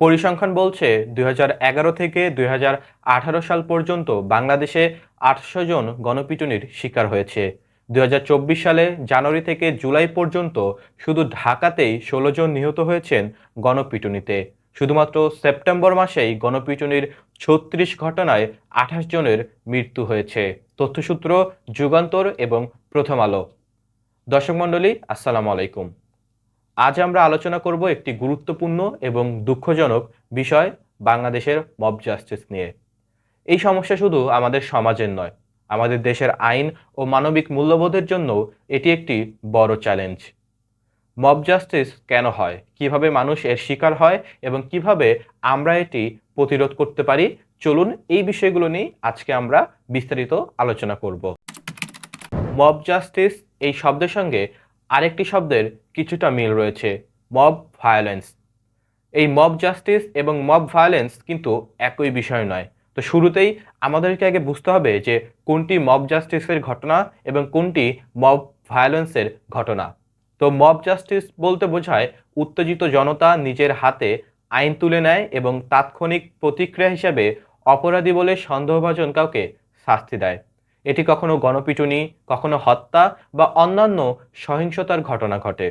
পরিসংখ্যান বলছে দু হাজার এগারো থেকে দুই হাজার আঠারো সাল পর্যন্ত বাংলাদেশে আটশো জন গণপিটুনির শিকার হয়েছে। দু হাজার চব্বিশ সালে জানুয়ারি থেকে জুলাই পর্যন্ত শুধু ঢাকাতেই ষোলো জন নিহত হয়েছেন গণপিটুনিতে। শুধুমাত্র সেপ্টেম্বর মাসেই গণপিটুনির ছত্রিশ ঘটনায় আঠাশ জনের মৃত্যু হয়েছে। তথ্যসূত্র যুগান্তর এবং প্রথম আলো। দর্শক মণ্ডলী, আসসালামু আলাইকুম। আজ আমরা আলোচনা করব একটি গুরুত্বপূর্ণ এবং দুঃখজনক বিষয় বাংলাদেশের মব জাস্টিস নিয়ে। এই সমস্যা শুধু আমাদের সমাজের নয়, আমাদের দেশের আইন ও মানবিক মূল্যবোধের জন্য এটি একটি বড় চ্যালেঞ্জ মব জাস্টিস কেন হয়, কীভাবে মানুষ এর শিকার হয় এবং কীভাবে আমরা এটি প্রতিরোধ করতে পারি, চলুন এই বিষয়গুলো নিয়ে আজকে আমরা বিস্তারিত আলোচনা করব। মব জাস্টিস এই শব্দের সঙ্গে আরেকটি শব্দের কিছুটা মিল রয়েছে মব ভায়োলেন্স এই মব জাস্টিস এবং মব ভায়োলেন্স কিন্তু একই বিষয় নয়। তো শুরুতেই আমাদেরকে আগে বুঝতে হবে যে কোনটি মব জাস্টিসের ঘটনা এবং কোনটি মব ভায়োলেন্সের ঘটনা। তো মব জাস্টিস বলতে বোঝায় উত্তেজিত জনতা নিজের হাতে আইন তুলে নেয় এবং তাৎক্ষণিক প্রতিক্রিয়া হিসাবে অপরাধী বলে সন্দেহভাজন কাউকে শাস্তি দেয়। এটি কখনো গণপিটুনি, কখনো হত্যা বা অন্যান্য সহিংসতার ঘটনা ঘটে।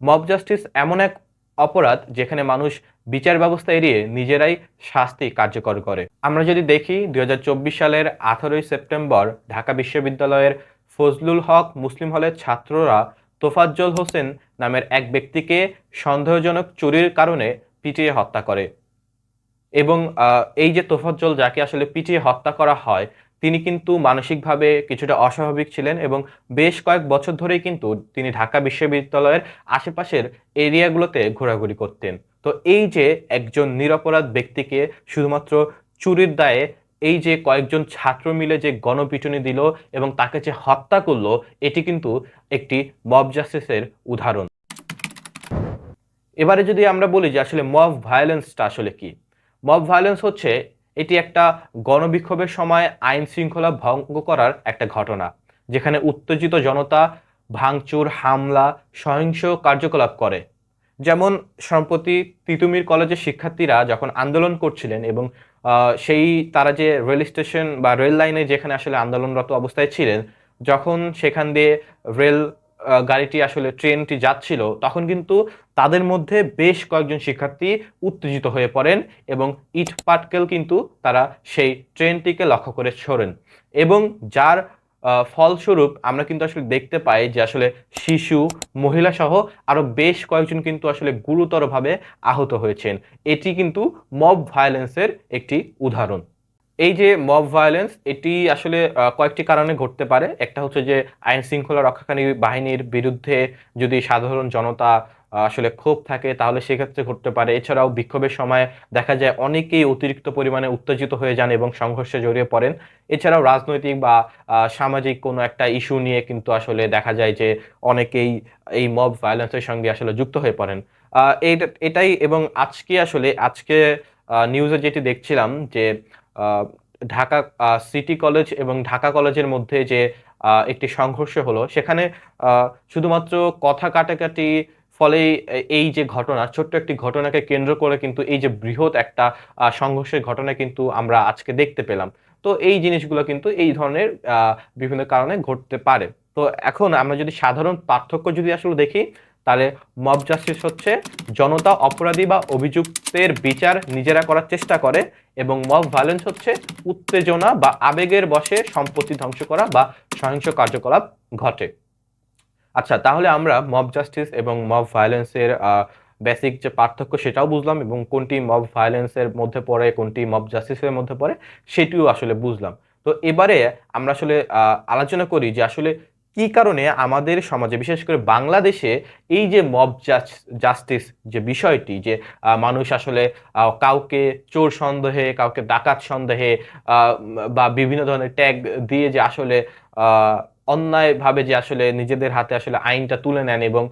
মব জাস্টিস এমন এক অপরাধ যেখানে মানুষ বিচার ব্যবস্থা এড়িয়ে নিজেরাই শাস্তি কার্যকর করে। আমরা যদি দেখি, দুই হাজার চব্বিশ সালের আঠারোই সেপ্টেম্বর ঢাকা বিশ্ববিদ্যালয়ের ফজলুল হক মুসলিম হলের ছাত্ররা তোফাজ্জল হোসেন নামের এক ব্যক্তিকে সন্দেহজনক চুরির কারণে পিটিয়ে হত্যা করে। এবং এই যে তোফাজ্জল যাকে আসলে পিটিয়ে হত্যা করা হয় তিনি কিন্তু মানসিকভাবে কিছুটা অস্বাভাবিক ছিলেন এবং বেশ কয়েক বছর ধরেই কিন্তু তিনি ঢাকা বিশ্ববিদ্যালয়ের আশেপাশের এরিয়াগুলোতে ঘোরাঘুরি করতেন। তো এই যে একজন নিরপরাধ ব্যক্তিকে শুধুমাত্র চুরির দায়ে এই যে কয়েকজন ছাত্র মিলে যে গণপিটুনি দিল এবং তাকে যে হত্যা করল, এটি কিন্তু একটি মব জাস্টিসের উদাহরণ। এবারে যদি আমরা বলি যে আসলে মব ভায়োলেন্সটা আসলে কি? মব ভায়োলেন্স হচ্ছে এটি একটা গণবিক্ষোভের সময় আইন শৃঙ্খলা ভঙ্গ করার একটা ঘটনা, যেখানে উত্তেজিত জনতা ভাঙচুর, হামলা, সহিংস কার্যকলাপ করে। যেমন সম্প্রতি তিতুমির কলেজের শিক্ষার্থীরা যখন আন্দোলন করছিলেন এবং সেই তারা যে রেল স্টেশন বা রেল লাইনে যেখানে আসলে আন্দোলনরত অবস্থায় ছিলেন, যখন সেখান দিয়ে রেল গাড়িটি আসলে ট্রেনটি যাচ্ছিল, তখন কিন্তু তাদের মধ্যে বেশ কয়েকজন শিক্ষার্থী উত্তেজিত হয়ে পড়েন এবং ইট পাটকেল কিন্তু তারা সেই ট্রেনটিকে লক্ষ্য করে ছোড়েন এবং যার ফলস্বরূপ আমরা কিন্তু আসলে দেখতে পাই যে আসলে শিশু, মহিলা সহ আরও বেশ কয়েকজন কিন্তু আসলে গুরুতরভাবে আহত হয়েছেন। এটি কিন্তু মব ভায়োলেন্সের একটি উদাহরণ। এই যে মব ভায়োলেন্স এটি আসলে কয়েকটি কারণে ঘটতে পারে। একটা হচ্ছে যে, আইন শৃঙ্খলা রক্ষাকারী বাহিনীর বিরুদ্ধে যদি সাধারণ জনতা আসলে ক্ষোভ থাকে, তাহলে সেক্ষেত্রে ঘটতে পারে। এছাড়াও বিক্ষোভের সময় দেখা যায় অনেকেই অতিরিক্ত পরিমাণে উত্তেজিত হয়ে যান এবং সংঘর্ষে জড়িয়ে পড়েন। এছাড়াও রাজনৈতিক বা সামাজিক কোনো একটা ইস্যু নিয়ে কিন্তু আসলে দেখা যায় যে, অনেকেই এই মব ভায়োলেন্সের সঙ্গে আসলে যুক্ত হয়ে পড়েন। এটাই এবং আজকে আসলে, আজকে নিউজে যেটি দেখছিলাম যে ঢাকা সিটি কলেজ এবং ঢাকা কলেজের মধ্যে যে একটি সংঘর্ষ হলো, সেখানে শুধুমাত্র কথা কাটাকাটি ফলেই এ- এই যে ঘটনা, ছোট্ট একটি ঘটনাকে কেন্দ্র করে কিন্তু এই যে বৃহৎ একটা সংঘর্ষের ঘটনা কিন্তু আমরা আজকে দেখতে পেলাম। তো এই জিনিসগুলো কিন্তু এই ধরনের বিভিন্ন কারণে ঘটতে পারে। তো এখন আমরা যদি সাধারণ পার্থক্য যদি আসলে দেখি তাহলে মব জাস্টিস হচ্ছে জনতা, অপরাধী বা অভিযুক্তের বিচার নিজেরা করার চেষ্টা করে এবং মব ভায়োলেন্স হচ্ছে উত্তেজনা বা আবেগের বশে সম্পত্তি ধ্বংস করা বা সহিংস কার্যকলাপ ঘটে। আচ্ছা তাহলে আমরা মব জাস্টিস এবং মব ভায়োলেন্সের বেসিক যে পার্থক্য সেটাও বুঝলাম এবং কোনটি মব ভায়োলেন্সের মধ্যে পড়ে, কোনটি মব জাস্টিসের মধ্যে পড়ে, সেটিও আসলে বুঝলাম। তো এবারে আমরা আসলে আলোচনা করি যে আসলে কি কারণে আমাদের সমাজে, বিশেষ করে বাংলাদেশে এই যে মব জাস্টিস যে বিষয়টি যে মানুষ আসলে কাউকে চোর সন্দেহে, কাউকে ডাকাত সন্দেহে বা বিভিন্ন ধরনের ট্যাগ দিয়ে যে আসলে অন্যায়ভাবে যে আসলে নিজেদের হাতে আসলে আইনটা তুলে নেন এবং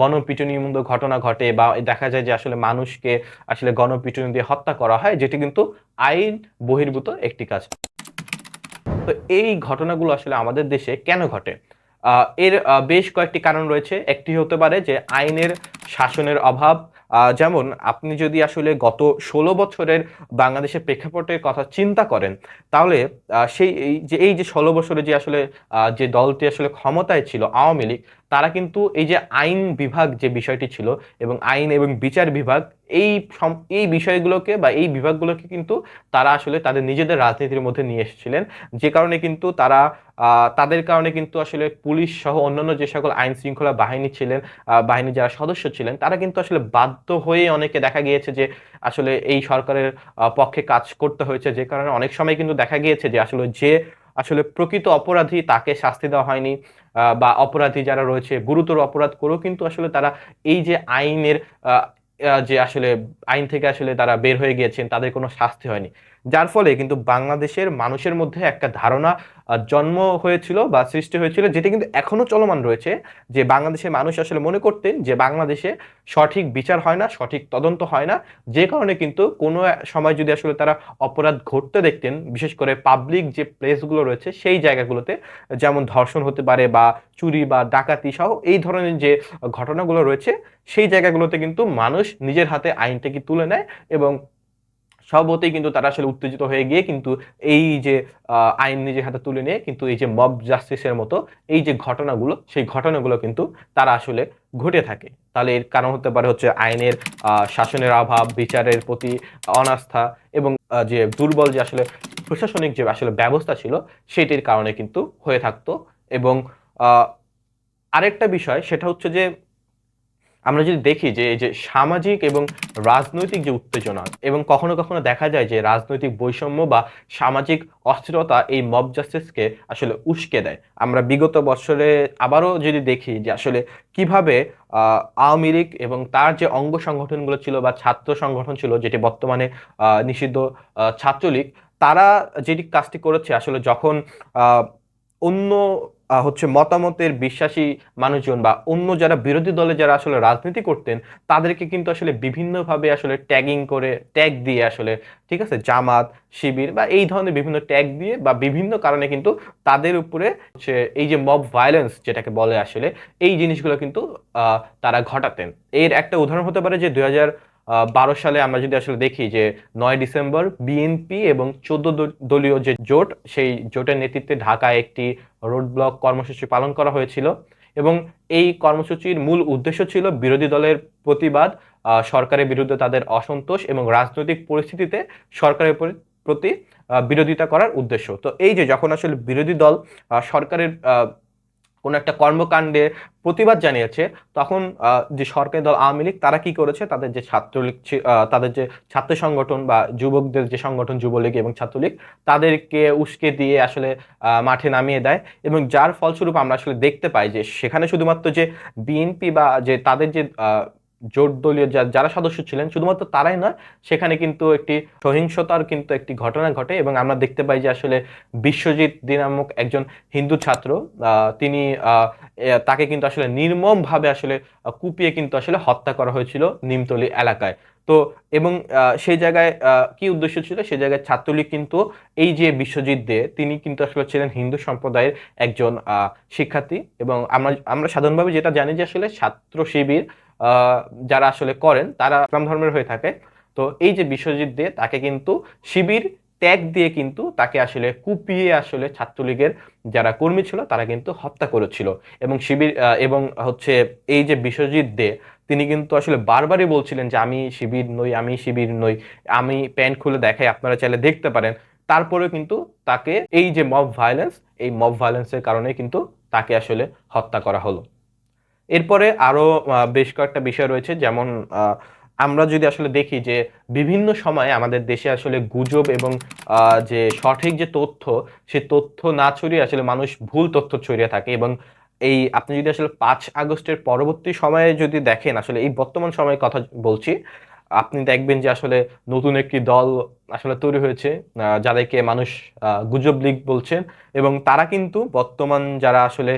গণপিটুনির ঘটনা ঘটে বা দেখা যায় যে আসলে মানুষকে আসলে গণপিটুনি দিয়ে হত্যা করা হয়, যেটি কিন্তু আইন বহির্ভূত একটি কাজ। তো এই ঘটনাগুলো আসলে আমাদের দেশে কেন ঘটে? এর বেশ কয়েকটি কারণ রয়েছে। একটি হতে পারে যে আইনের শাসনের অভাব। যেমন আপনি যদি আসলে গত ষোলো বছরের বাংলাদেশের প্রেক্ষাপটের কথা চিন্তা করেন, তাহলে সেই যে, এই যে ষোলো বছরে যে আসলে যে দলটি আসলে ক্ষমতায় ছিল আওয়ামী লীগ তারা কিন্তু এই যে আইন বিভাগ যে বিষয়টি ছিল এবং আইন এবং বিচার বিভাগ, এই এই বিষয়গুলোকে বা এই বিভাগগুলোকে কিন্তু তারা আসলে তাদের নিজেদের রাজনীতির মধ্যে নিয়ে এসেছিলেন। যে কারণে কিন্তু তারা তাদের কারণে কিন্তু আসলে পুলিশ সহ অন্যান্য যে সকল আইন শৃঙ্খলা বাহিনী ছিলেন বাহিনীর যারা সদস্য ছিলেন, তারা কিন্তু আসলে বাধ্য হয়ে অনেকে দেখা গিয়েছে যে আসলে এই সরকারের পক্ষে কাজ করতে হয়েছে। যে কারণে অনেক সময় কিন্তু দেখা গিয়েছে যে আসলে যে আসলে প্রকৃত অপরাধী তাকে শাস্তি দেওয়া হয়নি বা অপরাধী যারা রয়েছে, গুরুতর অপরাধ করেও কিন্তু আসলে তারা এই যে আইনের যে আসলে আইন থেকে আসলে তারা বের হয়ে গিয়েছেন, তাদের কোনো শাস্তি হয়নি। যার ফলে কিন্তু বাংলাদেশের মানুষের মধ্যে একটা ধারণা জন্ম হয়েছিল বা সৃষ্টি হয়েছিল, যেটা কিন্তু এখনও চলমান রয়েছে, যে বাংলাদেশের মানুষ আসলে মনে করতেন যে বাংলাদেশে সঠিক বিচার হয় না, সঠিক তদন্ত হয় না। যে কারণে কিন্তু কোনো সময় যদি আসলে তারা অপরাধ ঘটতে দেখতেন, বিশেষ করে পাবলিক যে প্লেসগুলো রয়েছে, সেই জায়গাগুলোতে, যেমন ধর্ষণ হতে পারে বা চুরি বা ডাকাতি সহ এই ধরনের যে ঘটনাগুলো রয়েছে, সেই জায়গাগুলোতে কিন্তু মানুষ নিজের হাতে আইনটাকে তুলে নেয় এবং স্বভাবতই কিন্তু তারা আসলে উত্তেজিত হয়ে গিয়ে কিন্তু এই যে আইন নিজের হাতে তুলে নিয়ে কিন্তু এই যে মব জাস্টিসের মতো এই যে ঘটনাগুলো, সেই ঘটনাগুলো কিন্তু তারা আসলে ঘটে থাকে। তাহলে এর কারণ হতে পারে হচ্ছে আইনের শাসনের অভাব, বিচারের প্রতি অনাস্থা এবং যে দুর্বল যে আসলে প্রশাসনিক যে আসলে ব্যবস্থা ছিল সেটির কারণে কিন্তু হয়ে থাকতো এবং আরেকটা বিষয় সেটা হচ্ছে যে আমরা যদি দেখি যে এই যে সামাজিক এবং রাজনৈতিক যে উত্তেজনা এবং কখনো কখনো দেখা যায় যে রাজনৈতিক বৈষম্য বা সামাজিক অস্থিরতা এই মব জাস্টিসকে আসলে উস্কে দেয়। আমরা বিগত বছরে আবারও যদি দেখি যে আসলে কীভাবে আওয়ামী লীগ এবং তার যে অঙ্গ সংগঠনগুলো ছিল বা ছাত্র সংগঠন ছিল, যেটি বর্তমানে নিষিদ্ধ ছাত্রলীগ, তারা যেটি কাজটি করেছে আসলে যখন অন্য হচ্ছে মতামতের বিশ্বাসী মানুষজন বা অন্য যারা বিরোধী দলে যারা আসলে রাজনীতি করতেন, তাদেরকে কিন্তু আসলে বিভিন্নভাবে আসলে ট্যাগিং করে ট্যাগ দিয়ে আসলে, ঠিক আছে, জামাত, শিবির বা এই ধরনের বিভিন্ন ট্যাগ দিয়ে বা বিভিন্ন কারণে কিন্তু তাদের উপরে হচ্ছে এই যে মব ভায়োলেন্স যেটাকে বলে আসলে, এই জিনিসগুলো কিন্তু তারা ঘটাতেন। এর একটা উদাহরণ হতে পারে যে দুই হাজার বারো সালে আমরা যদি আসলে দেখি যে নয় ডিসেম্বর বিএনপি এবং চোদ্দ দলীয় যে জোট, সেই জোটের নেতৃত্বে ঢাকায় একটি রোড ব্লক কর্মসূচি পালন করা হয়েছিল এবং এই কর্মসূচির মূল উদ্দেশ্য ছিল বিরোধী দলের প্রতিবাদ সরকারের বিরুদ্ধে তাদের অসন্তোষ এবং রাজনৈতিক পরিস্থিতিতে সরকারের প্রতি বিরোধিতা করার উদ্দেশ্য। তো এই যে যখন আসলে বিরোধী দল সরকারের কোনো একটা কর্মকাণ্ডে প্রতিবাদ জানিয়েছে, তখন যে সরকারি দল আওয়ামী লীগ, তারা কি করেছে? তাদের যে ছাত্রলীগ তাদের যে ছাত্র সংগঠন বা যুবকদের যে সংগঠন যুবলীগ এবং ছাত্রলীগ, তাদেরকে উস্কে দিয়ে আসলে মাঠে নামিয়ে দেয় এবং যার ফলস্বরূপ আমরা আসলে দেখতে পাই যে সেখানে শুধুমাত্র যে বিএনপি বা যে তাদের যে জোট দলীয় যারা সদস্য ছিলেন, শুধুমাত্র তারাই নয়, সেখানে কিন্তু একটি সহিংসতার কিন্তু একটি ঘটনা ঘটে এবং আমরা দেখতে পাই যে আসলে বিশ্বজিৎ দি নামক একজন হিন্দু ছাত্র তিনি তাকে কিন্তু আসলে নির্মমভাবে আসলে কুপিয়ে কিন্তু আসলে হত্যা করা হয়েছিল নিমতলি এলাকায়। তো, এবং সেই জায়গায় কি উদ্দেশ্য ছিল? সেই জায়গায় ছাত্রলীগ কিন্তু এই যে বিশ্বজিৎ দে, তিনি কিন্তু আসলে ছিলেন হিন্দু সম্প্রদায়ের একজন শিক্ষার্থী এবং আমরা আমরা সাধারণভাবে যেটা জানি যে আসলে ছাত্র শিবির যারা আসলে করেন, তারা ইসলাম ধর্মের হয়ে থাকে। তো এই যে বিশ্বজিৎ দে, তাকে কিন্তু শিবির ট্যাগ দিয়ে কিন্তু তাকে আসলে কুপিয়ে আসলে ছাত্রলীগের যারা কর্মী ছিল, তারা কিন্তু হত্যা করেছিল। এবং শিবির এবং হচ্ছে এই যে বিশ্বজিৎ দে, তিনি কিন্তু আসলে বারবারই বলছিলেন যে, আমি শিবির নই, আমি শিবির নই, আমি প্যান্ট খুলে দেখাই, আপনারা চাইলে দেখতে পারেন। তারপরেও কিন্তু তাকে এই যে মব ভায়োলেন্স এই মব ভায়োলেন্সের কারণে কিন্তু তাকে আসলে হত্যা করা হলো। এরপরে আরও আহ, বেশ কয়েকটা বিষয় রয়েছে যেমন আমরা যদি আসলে দেখি যে বিভিন্ন সময়ে আমাদের দেশে আসলে গুজব এবং যে সঠিক যে তথ্য সে তথ্য না ছড়িয়ে আসলে মানুষ ভুল তথ্য ছড়িয়ে থাকে এবং এই আপনি যদি আসলে পাঁচ আগস্টের পরবর্তী সময়ে যদি দেখেন আসলে এই বর্তমান সময়ের কথা বলছি আপনি দেখবেন যে আসলে নতুন একটি দল আসলে তৈরি হয়েছে যাদেরকে মানুষ গুজব লীগ বলছেন এবং তারা কিন্তু বর্তমান যারা আসলে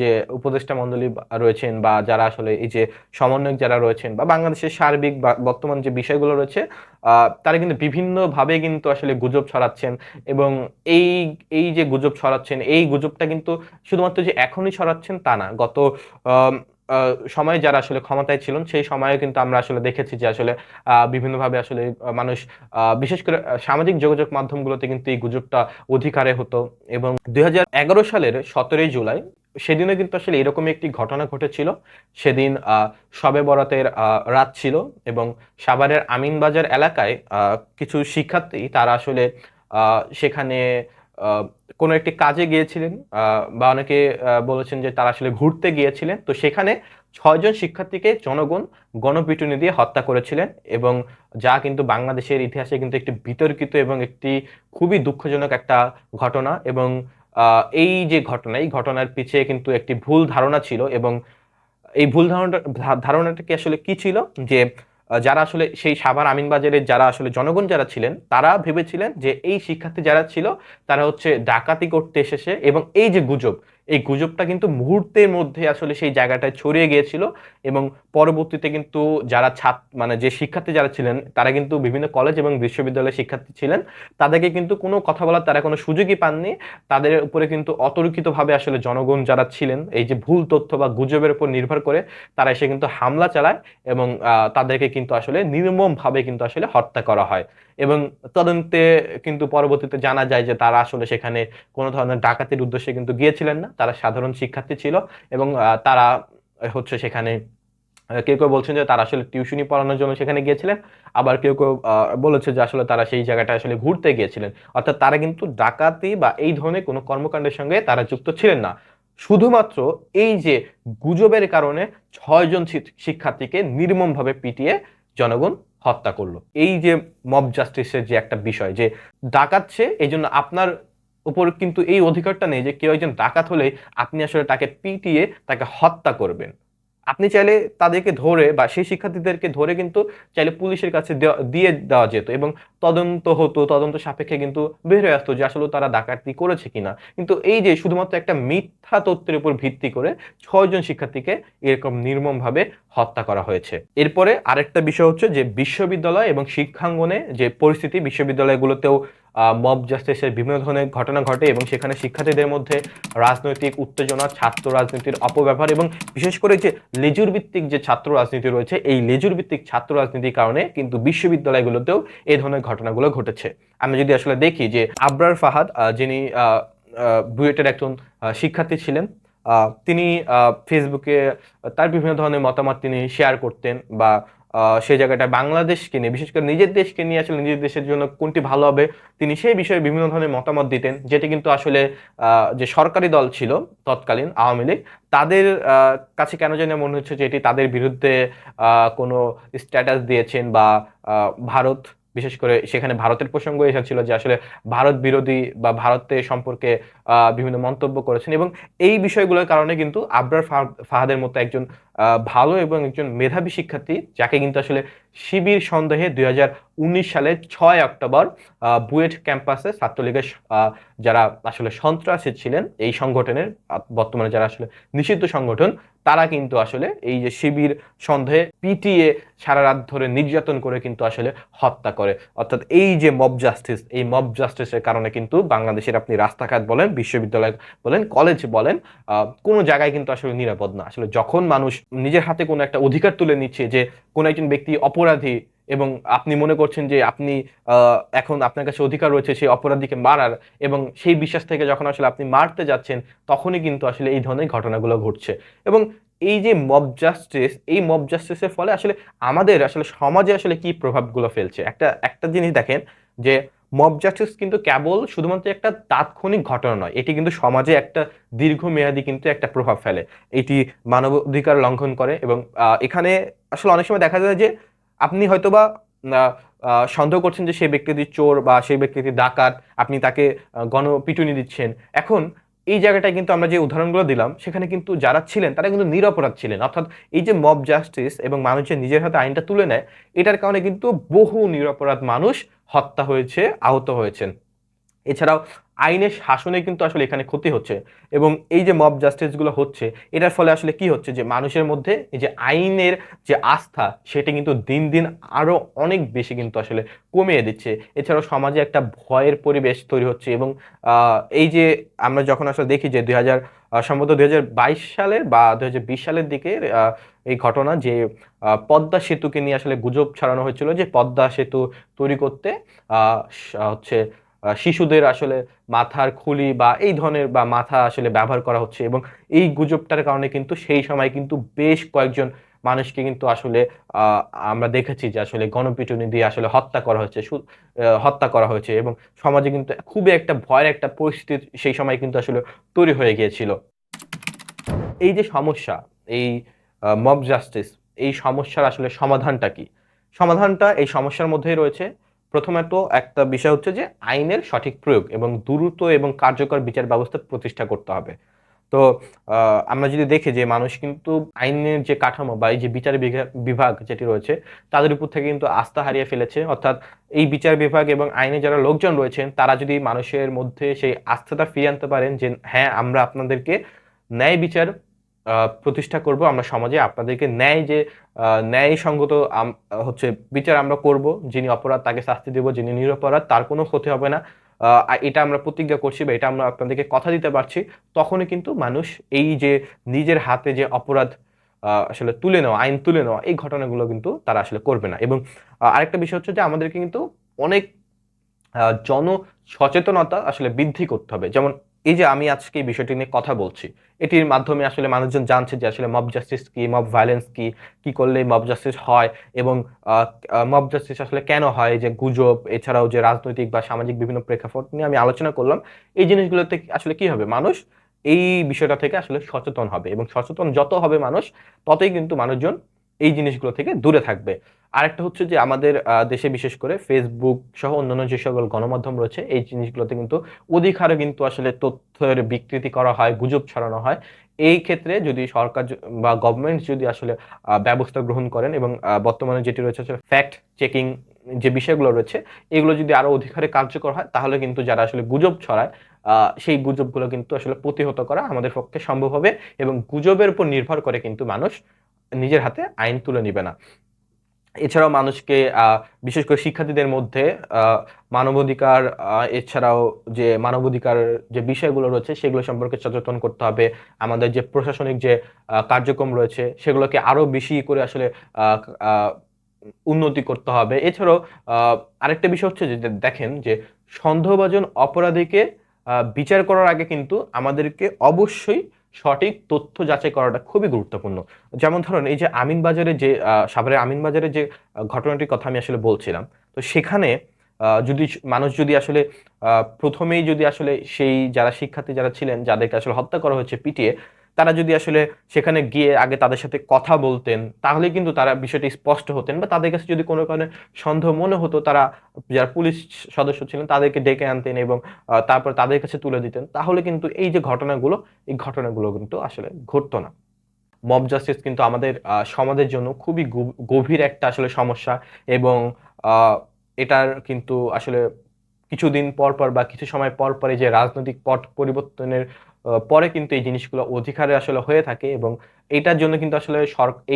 যে উপদেষ্টা মণ্ডলী রয়েছেন বা যারা আসলে এই যে সমন্বয়ক যারা রয়েছেন বা বাংলাদেশের সার্বিক বা বর্তমান যে বিষয়গুলো রয়েছে তারা কিন্তু বিভিন্নভাবে কিন্তু আসলে গুজব ছড়াচ্ছেন এবং এই এই যে গুজব ছড়াচ্ছেন, এই গুজবটা কিন্তু শুধুমাত্র যে এখনই ছড়াচ্ছেন তা না। গত সময়ে যারা আসলে ক্ষমতায় ছিলেন, সেই সময়ে কিন্তু আমরা আসলে দেখেছি যে আসলে বিভিন্নভাবে আসলে মানুষ বিশেষ করে সামাজিক যোগাযোগ মাধ্যমগুলোতে কিন্তু এই গুজবটা অধিকারে হতো এবং দুই হাজার এগারো সালের সতেরোই জুলাই সেদিনও কিন্তু আসলে এরকমই একটি ঘটনা ঘটেছিল। সেদিন শবে বরাতের রাত ছিল এবং সাভারের আমিনবাজার এলাকায় কিছু শিক্ষার্থী তারা আসলে সেখানে কোনো একটি কাজে গিয়েছিলেন বা অনেকে বলেছেন যে তারা আসলে ঘুরতে গিয়েছিলেন। তো সেখানে ছয়জন শিক্ষার্থীকে জনগণ গণপিটুনি দিয়ে হত্যা করেছিলেন এবং যা কিন্তু বাংলাদেশের ইতিহাসে কিন্তু একটি বিতর্কিত এবং একটি খুবই দুঃখজনক একটা ঘটনা এবং এই যে ঘটনা, এই ঘটনার পিছিয়ে কিন্তু একটি ভুল ধারণা ছিল এবং এই ভুল ধারণাটা ধা- ধারণাটা কি আসলে কি ছিল? যে যারা আসলে সেই সাভার আমিনবাজারের যারা আসলে জনগণ যারা ছিলেন, তারা ভেবেছিলেন যে এই শিক্ষার্থী যারা ছিল, তারা হচ্ছে ডাকাতি করতে এসেছে এবং এই যে গুজব এই গুজবটা কিন্তু মুহূর্তের মধ্যে আসলে সেই জায়গাটায় ছড়িয়ে গিয়েছিল এবং পরবর্তীতে কিন্তু যারা ছাত্র মানে যে শিক্ষার্থী যারা ছিলেন, তারা কিন্তু বিভিন্ন কলেজ এবং বিশ্ববিদ্যালয়ের শিক্ষার্থী ছিলেন। তাদেরকে কিন্তু কোনো কথা বলার তারা কোনো সুযোগই পাননি। তাদের উপরে কিন্তু অতর্কিতভাবে আসলে জনগণ যারা ছিলেন, এই যে ভুল তথ্য বা গুজবের উপর নির্ভর করে তারা এসে কিন্তু হামলা চালায় এবং তাদেরকে কিন্তু আসলে নির্মমভাবে কিন্তু আসলে হত্যা করা হয়। এবং তদন্তে কিন্তু পরবর্তীতে জানা যায় যে তারা আসলে সেখানে কোনো ধরনের ডাকাতির উদ্দেশ্যে কিন্তু গিয়েছিলেন না। তারা সাধারণ শিক্ষার্থী ছিল এবং তারা হচ্ছে সেখানে কেউ কেউ বলছেন যে তারা আসলে টিউশনি পড়ানোর জন্য সেখানে গিয়েছিলেন। আবার কেউ কেউ বলেছে যে আসলে তারা সেই জায়গাটা আসলে ঘুরতে গিয়েছিলেন। অর্থাৎ তারা কিন্তু ডাকাতি বা এই ধরনের কোনো কর্মকাণ্ডের সঙ্গে তারা যুক্ত ছিলেন না। শুধুমাত্র এই যে গুজবের কারণে ছয়জন শিক্ষার্থীকে নির্মমভাবে পিটিয়ে জনগণ হত্যা করল। এই যে মব জাস্টিসের যে একটা বিষয়, যে ডাকাচ্ছে এই জন্য আপনার উপর কিন্তু এই অধিকারটা নেই যে কেউ একজন ডাকাত হলে আপনি আসলে তাকে পিটিয়ে তাকে হত্যা করবেন। আপনি চাইলে তাদেরকে ধরে বা সেই শিক্ষার্থীদেরকে ধরে কিন্তু চাইলে পুলিশের কাছে দিয়ে দেওয়া যেত এবং তদন্ত হতো, তদন্ত সাপেক্ষে কিন্তু বের হয়ে আসতো যে আসলে তারা ডাকাতি করেছে কিনা। কিন্তু এই যে শুধুমাত্র একটা মিথ্যা তথ্যের উপর ভিত্তি করে ছয়জন শিক্ষার্থীকে এরকম নির্মমভাবে হত্যা করা হয়েছে। এরপরে আরেকটা বিষয় হচ্ছে যে বিশ্ববিদ্যালয় এবং শিক্ষাঙ্গনে যে পরিস্থিতি, বিশ্ববিদ্যালয়গুলোতেও মব জাস্টিসের বিভিন্ন ধরনের ঘটনা ঘটে এবং সেখানে শিক্ষার্থীদের মধ্যে রাজনৈতিক উত্তেজনা, ছাত্র রাজনীতির অপব্যবহার এবং বিশেষ করে যে লেজুর ভিত্তিক যে ছাত্র রাজনীতি রয়েছে, এই লেজুর ভিত্তিক ছাত্র রাজনীতির কারণে কিন্তু বিশ্ববিদ্যালয়গুলোতেও এই ধরনের ঘটনাগুলো ঘটেছে। আমি যদি আসলে দেখি যে আবরার ফাহাদ যিনি বুয়েটের একজন শিক্ষার্থী ছিলেন তিনি ফেসবুকে তার বিভিন্ন ধরনের মতামত তিনি শেয়ার করতেন বা সেই জায়গাটা বাংলাদেশকে নিয়ে, বিশেষ করে নিজের দেশকে নিয়ে আসলে নিজের দেশের জন্য কোনটি ভালো হবে, তিনি সেই বিষয়ে বিভিন্ন ধরনের মতামত দিতেন, যেটি কিন্তু আসলে যে সরকারি দল ছিল তৎকালীন আওয়ামী লীগ, তাদের কাছে কেন জানি মনে হচ্ছে যে এটি তাদের বিরুদ্ধে কোনো স্ট্যাটাস দিয়েছেন বা ভারত বিশেষ করে সেখানে ভারতের প্রসঙ্গ এসেছিল যে আসলে ভারত বিরোধী বা ভারতের সম্পর্কে বিভিন্ন মন্তব্য করেছেন এবং এই বিষয়গুলোর কারণে কিন্তু আবরার ফাহাদের মতো একজন ভালো এবং একজন মেধাবী শিক্ষার্থী, যাকে কিন্তু আসলে শিবির সন্দেহে দুই সালের ছয় অক্টোবর বুয়েট ক্যাম্পাসে ছাত্রলীগের যারা আসলে সন্ত্রাসী ছিলেন এই সংগঠনের বর্তমানে যারা আসলে নিষিদ্ধ সংগঠন, তারা কিন্তু আসলে এই যে শিবির সন্দেহে পিটিয়ে সারা রাত ধরে নির্যাতন করে কিন্তু আসলে হত্যা করে। অর্থাৎ এই যে মব জাস্টিস এই মব জাস্টিসের কারণে কিন্তু বাংলাদেশের আপনি রাস্তাঘাট বলেন, বিশ্ববিদ্যালয় বলেন কলেজ বলেন কোনো জায়গায় কিন্তু আসলে নিরাপদ না। আসলে যখন মানুষ নিজের হাতে কোনো একটা অধিকার তুলে নিচ্ছে যে কোনো একজন ব্যক্তি অপরাধী এবং আপনি মনে করছেন যে আপনি এখন আপনার কাছে অধিকার রয়েছে সেই অপরাধীকে মারার এবং সেই বিশ্বাস থেকে যখন আসলে আপনি মারতে যাচ্ছেন, তখনই কিন্তু আসলে এই ধরনের ঘটনাগুলো ঘটছে। এবং এই যে মব জাস্টিস এই মব জাস্টিসের ফলে আসলে আমাদের আসলে সমাজে আসলে কি প্রভাবগুলো ফেলছে? একটা একটা জিনিস দেখেন যে মব জাস্টিস কিন্তু কেবল শুধুমাত্র একটা তাৎক্ষণিক ঘটনা নয়, এটি কিন্তু সমাজে একটা দীর্ঘমেয়াদী কিন্তু একটা প্রভাব ফেলে। এটি মানবাধিকার লঙ্ঘন করে এবং এখানে আসলে অনেক সময় দেখা যায় যে আপনি হয়তোবা সন্দেহ করছেন যে সেই ব্যক্তিটি চোর বা সেই ব্যক্তিটি ডাকাত, আপনি তাকে গণপিটুনি দিচ্ছেন। এখন এই জায়গাটায় কিন্তু আমরা যে উদাহরণগুলো দিলাম, সেখানে কিন্তু যারা ছিলেন, তারা কিন্তু নিরপরাধ ছিলেন। অর্থাৎ এই যে মব জাস্টিস এবং মানুষের নিজের হাতে আইনটা তুলে নেয়, এটার কারণে কিন্তু বহু নিরপরাধ মানুষ হত্যা হয়েছে, আহত হয়েছেন। এছাড়াও আইনের শাসনে কিন্তু আসলে এখানে ক্ষতি হচ্ছে এবং এই যে মব জাস্টিসগুলো হচ্ছে, এটার ফলে আসলে কি হচ্ছে যে মানুষের মধ্যে এই যে আইনের যে আস্থা, সেটা কিন্তু দিন দিন আরও অনেক বেশি কিন্তু আসলে কমিয়ে দিচ্ছে। এছাড়াও সমাজে একটা ভয়ের পরিবেশ তৈরি হচ্ছে এবং এই যে আমরা যখন আসলে দেখি যে দুই হাজার সম্ভবত দুই হাজার বাইশ সালের বা দুই হাজার বিশ সালের দিকে এই ঘটনা যে পদ্মা সেতুকে নিয়ে আসলে গুজব ছড়ানো হয়েছিল যে পদ্মা সেতু তৈরি করতে হচ্ছে শিশুদের আসলে মাথার খুলি বা এই ধরনের বা মাথা আসলে ব্যবহার করা হচ্ছে এবং এই গুজবটার কারণে কিন্তু সেই সময় কিন্তু বেশ কয়েকজন মানুষকে কিন্তু আসলে আমরা দেখেছি যে আসলে গণপিটুনি দিয়ে আসলে হত্যা করা হয়েছে হত্যা করা হয়েছে এবং সমাজে কিন্তু খুবই একটা ভয়ের একটা পরিস্থিতি সেই সময় কিন্তু আসলে তৈরি হয়ে গিয়েছিল। এই যে সমস্যা, এই মব জাস্টিস এই সমস্যার আসলে সমাধানটা কি? সমাধানটা এই সমস্যার মধ্যেই রয়েছে। প্রথমত একটা বিষয় হচ্ছে যে আইনের সঠিক প্রয়োগ এবং দ্রুত এবং কার্যকর বিচার ব্যবস্থা প্রতিষ্ঠা করতে হবে। তো আমরা যদি দেখি যে মানুষ কিন্তু আইনের যে কাঠামো বা এই যে বিচার বিভাগ যেটি রয়েছে, তাদের উপর থেকে কিন্তু আস্থা হারিয়ে ফেলেছে। অর্থাৎ এই বিচার বিভাগ এবং আইনে যারা লোকজন রয়েছেন, তারা যদি মানুষের মধ্যে সেই আস্থাটা ফিরিয়ে আনতে পারেন যে হ্যাঁ আমরা আপনাদেরকে ন্যায় বিচার প্রতিষ্ঠা করব। আমরা সমাজে আপনাদেরকে ন্যায় যে ন্যায় সঙ্গত হচ্ছে বিচার আমরা করব, যিনি অপরাধ তাকে শাস্তি দেব, যিনি নিরপরাধ, তার কোনো ক্ষতি হবে না। এটা আমরা প্রতিজ্ঞা করছি বা এটা আমরা আপনাদেরকে কথা দিতে পারছি। তখনই কিন্তু মানুষ এই যে, নিজের হাতে যে অপরাধ আসলে তুলে নেওয়া, আইন তুলে নেওয়া, এই ঘটনাগুলো কিন্তু তারা আসলে করবে না। এবং আরেকটা বিষয় হচ্ছে যে, আমাদেরকে কিন্তু অনেক জন সচেতনতা আসলে বৃদ্ধি করতে হবে। যেমন এই যে আমি আজকে এই বিষয়টি নিয়ে কথা বলছি, এটির মাধ্যমে আসলে মানুষজন জানছে যে আসলে মব জাস্টিস কি মব ভায়োলেন্স কি কি করলে মব জাস্টিস হয় এবং মব জাস্টিস আসলে কেন হয়, যে গুজব, এছাড়াও যে রাজনৈতিক বা সামাজিক বিভিন্ন প্রেক্ষাপট নিয়ে আমি আলোচনা করলাম, এই জিনিসগুলোতে আসলে কি হবে? মানুষ এই বিষয়টা থেকে আসলে সচেতন হবে এবং সচেতন যত হবে মানুষ, ততই কিন্তু মানুষজন এই জিনিসগুলো থেকে দূরে থাকবে। আরেকটা হচ্ছে যে আমাদের দেশে বিশেষ করে ফেসবুক সহ অন্যান্য যে সকল গণমাধ্যম রয়েছে, এই জিনিসগুলোতে কিন্তু অধিক হারে কিন্তু আসলে তথ্যের বিকৃতি করা হয়, গুজব ছড়ানো হয়। এই ক্ষেত্রে যদি সরকার বা গভর্নমেন্ট যদি আসলে ব্যবস্থা গ্রহণ করেন এবং বর্তমানে যেটি রয়েছে আসলে ফ্যাক্ট চেকিং যে বিষয়গুলো রয়েছে, এগুলো যদি আরও অধিক হারে কার্যকর হয়, তাহলে কিন্তু যারা আসলে গুজব ছড়ায় সেই গুজবগুলো কিন্তু আসলে প্রতিহত করা আমাদের পক্ষে সম্ভব হবে এবং গুজবের উপর নির্ভর করে কিন্তু মানুষ নিজের হাতে আইন তুলে নিবে না। এছাড়াও মানুষকে বিশেষ করে শিক্ষার্থীদের মধ্যে মানবাধিকার এছাড়াও যে মানবাধিকার যে বিষয়গুলো রয়েছে, সেগুলো সম্পর্কে সচেতন করতে হবে। আমাদের যে প্রশাসনিক যে কার্যক্রম রয়েছে, সেগুলোকে আরও বেশি করে আসলে উন্নতি করতে হবে। এছাড়াও আরেকটা বিষয় হচ্ছে যে, দেখেন যে সন্দেহভাজন অপরাধীকে বিচার করার আগে কিন্তু আমাদেরকে অবশ্যই সঠিক তথ্য যাচাই করাটা খুবই গুরুত্বপূর্ণ। যেমন ধরুন, এই যে আমিনবাজারে যে সাভারের আমিনবাজারে যে ঘটনাটির কথা আমি আসলে বলছিলাম, তো সেখানে যদি মানুষ যদি আসলে প্রথমেই যদি আসলে সেই যারা শিক্ষার্থী যারা ছিলেন, যাদেরকে আসলে হত্যা করা হয়েছে পিটিয়ে তারা যদি আসলে সেখানে গিয়ে আগে তাদের সাথে কথা বলতেন, তাহলে কিন্তু তারা বিষয়টি স্পষ্ট হতেন বা তাদের কাছে যদি কোনো কারণে সন্দেহ মনে হতো, তারা যারা পুলিশ সদস্য ছিলেন তাদেরকে ডেকে আনতেন এবং তারপর তাদের কাছে তুলে দিতেন। তাহলে কিন্তু এই যে ঘটনাগুলো, এই ঘটনাগুলো কিন্তু আসলে ঘটতো না। মব জাস্টিস কিন্তু আমাদের সমাজের জন্য খুবই গভীর একটা আসলে সমস্যা এবং এটার কিন্তু আসলে কিছুদিন পর পর বা কিছু সময় পর পরে যে রাজনৈতিক পট পরিবর্তনের পরে কিন্তু এই জিনিসগুলো অধিকারে আসলে হয়ে থাকে এবং এইটার জন্য কিন্তু আসলে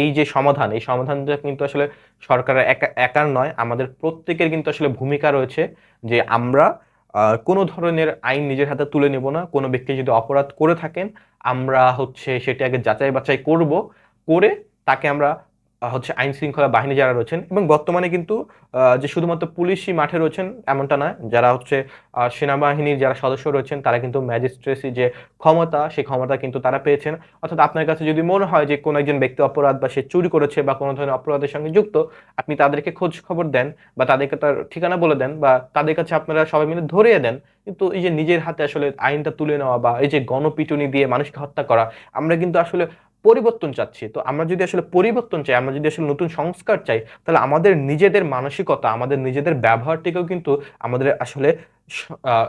এই যে সমাধান, এই সমাধানটা কিন্তু আসলে সরকারের একার নয়, আমাদের প্রত্যেকের কিন্তু আসলে ভূমিকা রয়েছে যে আমরা কোনো ধরনের আইন নিজের হাতে তুলে নেব না, কোনো ব্যক্তি যদি অপরাধ করে থাকেন, আমরা হচ্ছে সেটি আগে যাচাই বাছাই করব, করে তাকে আমরা হচ্ছে আইন শৃঙ্খলা বাহিনী যারা রয়েছেন এবং বর্তমানে কিন্তু যে শুধুমাত্র পুলিশই মাঠে রয়েছেন এমনটা নয়, যারা হচ্ছে সেনাবাহিনীর যারা সদস্য রয়েছেন তারা কিন্তু ম্যাজিস্ট্রেসি যে ক্ষমতা, সেই ক্ষমতা কিন্তু তারা পেয়েছেন। অর্থাৎ আপনার কাছে যদি মনে হয় যে কোনো একজন ব্যক্তি অপরাধ বা সে চুরি করেছে বা কোনো ধরনের অপরাধের সঙ্গে যুক্ত, আপনি তাদেরকে খোঁজ খবর দেন বা তাদেরকে তার ঠিকানা বলে দেন বা তাদের কাছে আপনারা সবাই মিলে ধরিয়ে দেন। কিন্তু এই যে নিজের হাতে আসলে আইনটা তুলে নেওয়া বা এই যে গণপিটুনি দিয়ে মানুষকে হত্যা করা, আমরা কিন্তু আসলে পরিবর্তন চাচ্ছি। তো আমরা যদি আসলে পরিবর্তন চাই, আমরা যদি আসলে নতুন সংস্কার চাই, তাহলে আমাদের নিজেদের মানসিকতা, আমাদের নিজেদের ব্যবহারটিকেও কিন্তু আমাদের আসলে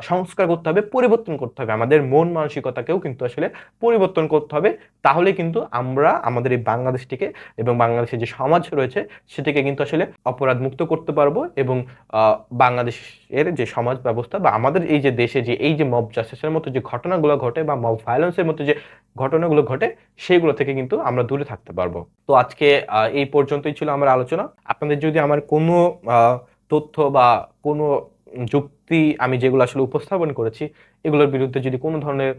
সংস্কার করতে হবে, পরিবর্তন করতে হবে। আমাদের মন মানসিকতাকেও কিন্তু আসলে পরিবর্তন করতে হবে। তাহলে কিন্তু আমরা আমাদের এই বাংলাদেশটিকে এবং বাংলাদেশের যে সমাজ রয়েছে, সেটিকে কিন্তু আসলে অপরাধ মুক্ত করতে পারব এবং বাংলাদেশের যে সমাজ ব্যবস্থা বা আমাদের এই যে দেশে যে, এই যে মব জাস্টিসের মতো যে ঘটনাগুলো ঘটে বা মব ভায়োলেন্সের মতো যে ঘটনাগুলো ঘটে সেইগুলো থেকে কিন্তু আমরা দূরে থাকতে পারব। তো আজকে এই পর্যন্তই ছিল আমার আলোচনা। আপনাদের যদি আমার কোনো তথ্য বা কোনো যুক্তি আমি যেগুলো আসলে উপস্থাপন করেছি, এগুলোর বিরুদ্ধে যদি কোনো ধরনের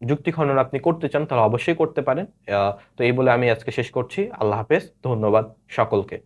যুক্তি খণ্ডন আপনি করতে চান, তাহলে অবশ্যই করতে পারেন। তো এই বলে আমি আজকে শেষ করছি। আল্লাহ হাফেজ, ধন্যবাদ সকলকে।